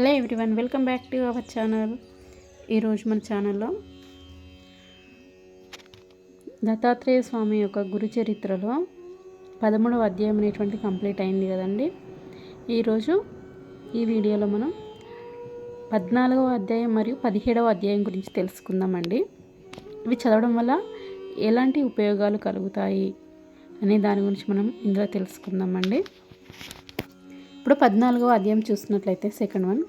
Hello everyone welcome back to our channel. ఈరోజు మన ఛానల్లో దత్తాత్రేయ స్వామి యొక్క గురు చరిత్రలో పదమూడవ అధ్యాయం అనేటువంటి కంప్లీట్ అయింది కదండి. ఈరోజు ఈ వీడియోలో మనం పద్నాలుగవ అధ్యాయం మరియు పదిహేడవ అధ్యాయం గురించి తెలుసుకుందామండి. ఇవి చదవడం వల్ల ఎలాంటి ఉపయోగాలు కలుగుతాయి అనే దాని గురించి మనం ఇందులో తెలుసుకుందామండి. ఇప్పుడు పద్నాలుగవ అధ్యాయం చూసినట్లయితే సెకండ్ వన్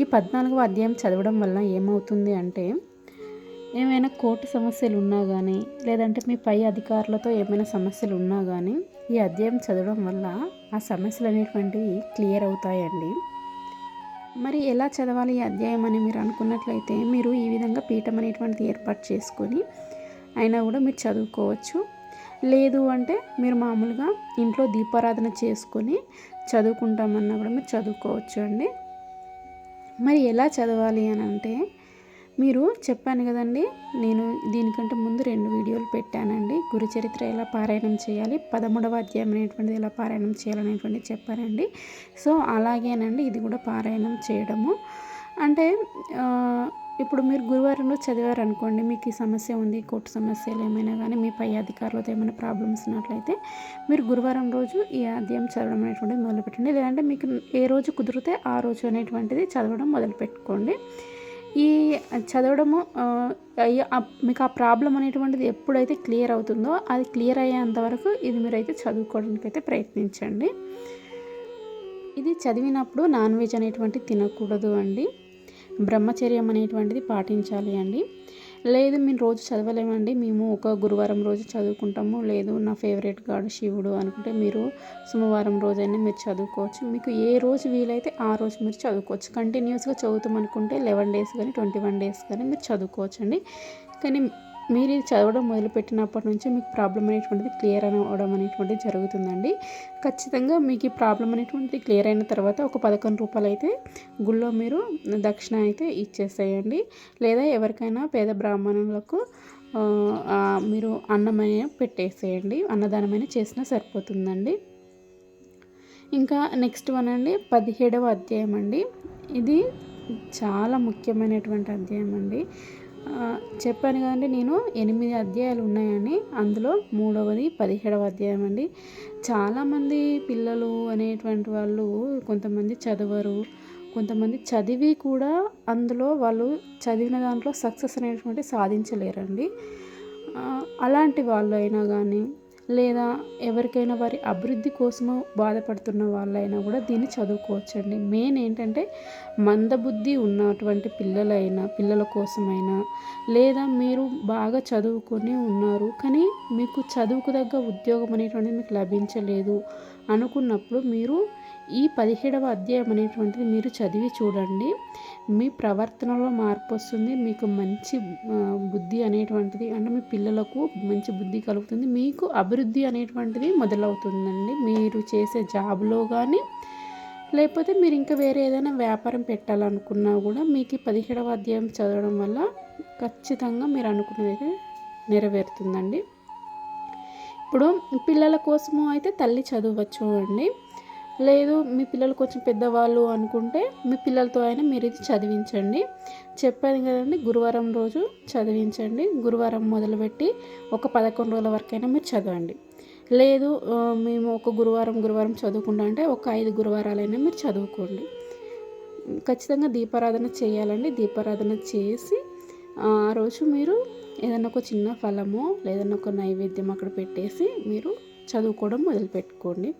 ఈ పద్నాలుగవ అధ్యాయం చదవడం వల్ల ఏమవుతుంది అంటే ఏమైనా కోర్టు సమస్యలు ఉన్నా కానీ లేదంటే మీ పై అధికారులతో ఏమైనా సమస్యలు ఉన్నా కానీ ఈ అధ్యాయం చదవడం వల్ల ఆ సమస్యలు అనేటువంటివి క్లియర్ అవుతాయండి. మరి ఎలా చదవాలి ఈ అధ్యాయం అని మీరు అనుకున్నట్లయితే మీరు ఈ విధంగా పీఠం అనేటువంటిది ఏర్పాటు చేసుకొని అయినా కూడా మీరు చదువుకోవచ్చు. లేదు అంటే మీరు మామూలుగా ఇంట్లో దీపారాధన చేసుకొని చదువుకుంటామన్నా కూడా మీరు చదువుకోవచ్చు అండి. మరి ఎలా చదవాలి అని అంటే మీరు చెప్పాను కదండి నేను దీనికంటే ముందు రెండు వీడియోలు పెట్టానండి. గురుచరిత్ర ఎలా పారాయణం చేయాలి పదమూడవ అధ్యాయం అనేటువంటిది ఎలా పారాయణం చేయాలనేటువంటిది చెప్పానండి. సో అలాగేనండి ఇది కూడా పారాయణం చేయడము. అంటే ఇప్పుడు మీరు గురువారంలో చదివారు అనుకోండి మీకు ఈ సమస్య ఉంది కోర్టు సమస్యలు ఏమైనా కానీ మీ పై అధికారులతో ఏమైనా ప్రాబ్లమ్స్ ఉన్నట్లయితే మీరు గురువారం రోజు ఈ అధ్యాయం చదవడం అనేటువంటిది మొదలుపెట్టండి. లేదంటే మీకు ఏ రోజు కుదిరితే ఆ రోజు అనేటువంటిది చదవడం మొదలుపెట్టుకోండి. ఈ చదవడము మీకు ఆ ప్రాబ్లం అనేటువంటిది ఎప్పుడైతే క్లియర్ అవుతుందో అది క్లియర్ అయ్యేంత వరకు ఇది మీరైతే చదువుకోవడానికి అయితే ప్రయత్నించండి. ఇది చదివినప్పుడు నాన్ వెజ్ అనేటువంటి తినకూడదు అండి. బ్రహ్మచర్యం అనేటువంటిది పాటించాలి అండి. లేదు మేము రోజు చదవలేమండి. మేము ఒక గురువారం రోజు చదువుకుంటాము. లేదు నా ఫేవరెట్ గాడ్ శివుడు అనుకుంటే మీరు సోమవారం రోజైనా మీరు చదువుకోవచ్చు. మీకు ఏ రోజు వీలైతే ఆ రోజు మీరు చదువుకోవచ్చు. కంటిన్యూస్గా చదువుతాం అనుకుంటే లెవెన్ డేస్ కానీ ట్వంటీ వన్ డేస్ కానీ మీరు చదువుకోవచ్చు అండి కానీ మీరు ఇది చదవడం మొదలుపెట్టినప్పటి నుంచి మీకు ప్రాబ్లం అనేటువంటిది క్లియర్ అవ్వడం అనేటువంటిది జరుగుతుందండి. ఖచ్చితంగా మీకు ఈ ప్రాబ్లం అనేటువంటిది క్లియర్ అయిన తర్వాత ఒక పదకొండు రూపాయలు అయితే గుళ్ళో మీరు దక్షిణ అయితే ఇచ్చేసేయండి. లేదా ఎవరికైనా పేద బ్రాహ్మణులకు మీరు అన్నమైన పెట్టేసేయండి. అన్నదానమైన చేసినా సరిపోతుందండి. ఇంకా నెక్స్ట్ వన్ అండి పదిహేడవ అధ్యాయం అండి ఇది చాలా ముఖ్యమైనటువంటి అధ్యాయం అండి చెప్పాను కదండి నేను ఎనిమిది అధ్యాయాలు ఉన్నాయని. అందులో మూడవది పదిహేడవ అధ్యాయం అండి. చాలామంది పిల్లలు అనేటువంటి వాళ్ళు కొంతమంది చదవరు కొంతమంది చదివి కూడా అందులో వాళ్ళు చదివిన దాంట్లో సక్సెస్ అనేటువంటి సాధించలేరండి. అలాంటి వాళ్ళు అయినా కానీ లేదా ఎవరికైనా వారి అభివృద్ధి కోసము బాధపడుతున్న వాళ్ళైనా కూడా దీన్ని చదువుకోవచ్చండి. మెయిన్ ఏంటంటే మందబుద్ధి ఉన్నటువంటి పిల్లలైనా పిల్లల కోసమైనా లేదా మీరు బాగా చదువుకొని ఉన్నారు కానీ మీకు చదువుకు తగ్గ ఉద్యోగం అనేటువంటిది మీకు లభించలేదు అనుకున్నప్పుడు మీరు ఈ పదిహేడవ అధ్యాయం అనేటువంటిది మీరు చదివి చూడండి. మీ ప్రవర్తనలో మార్పు వస్తుంది మీకు మంచి బుద్ధి అనేటువంటిది అంటే మీ పిల్లలకు మంచి బుద్ధి కలుగుతుంది మీకు అభివృద్ధి అనేటువంటిది మొదలవుతుందండి. మీరు చేసే జాబ్లో కానీ లేకపోతే మీరు ఇంకా వేరే ఏదైనా వ్యాపారం పెట్టాలనుకున్నా కూడా మీకు ఈ పదిహేడవ అధ్యాయం చదవడం వల్ల ఖచ్చితంగా మీరు అనుకున్నది అయితే నెరవేరుతుందండి. ఇప్పుడు పిల్లల కోసము అయితే తల్లి చదవచ్చు అండి. లేదు మీ పిల్లలు కొంచెం పెద్దవాళ్ళు అనుకుంటే మీ పిల్లలతో అయినా మీరు ఇది చదివించండి. చెప్పాను కదండి గురువారం రోజు చదివించండి. గురువారం మొదలుపెట్టి ఒక పదకొండు రోజుల వరకైనా మీరు చదవండి. లేదు మేము ఒక గురువారం గురువారం చదువుకుంటా అంటే ఒక ఐదు గురువారాలైనా మీరు చదువుకోండి. ఖచ్చితంగా దీపారాధన చేయాలండి. దీపారాధన చేసి ఆ రోజు మీరు ఏదైనా ఒక చిన్న ఫలము లేదన్నా ఒక నైవేద్యం అక్కడ పెట్టేసి మీరు చదువుకోవడం మొదలుపెట్టుకోండి.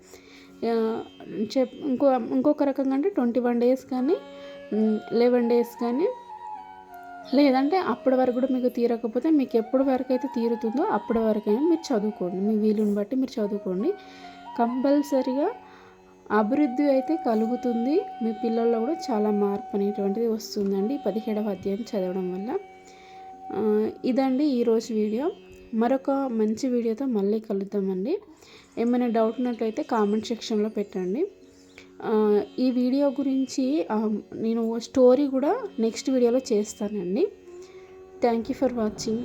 చెప్ ఇంకో ఇంకొక రకంగా అంటే ట్వంటీ వన్ డేస్ కానీ లెవెన్ డేస్ కానీ లేదంటే అప్పటి వరకు కూడా మీకు తీరకపోతే మీకు ఎప్పటి వరకు అయితే తీరుతుందో అప్పటి వరకైనా మీరు చదువుకోండి. మీ వీలుని బట్టి మీరు చదువుకోండి. కంపల్సరిగా అభివృద్ధి అయితే కలుగుతుంది. మీ పిల్లల్లో కూడా చాలా మార్పు అనేటువంటిది వస్తుందండి. పదిహేడవ అధ్యాయం చదవడం వల్ల. ఇదండి ఈరోజు వీడియో. మరొక మంచి వీడియోతో మళ్ళీ కలుద్దామండి. ఏమైనా డౌట్ ఉన్నట్లయితే కామెంట్ సెక్షన్లో పెట్టండి. ఈ వీడియో గురించి నేను స్టోరీ కూడా నెక్స్ట్ వీడియోలో చేస్తానండి. Thank you for watching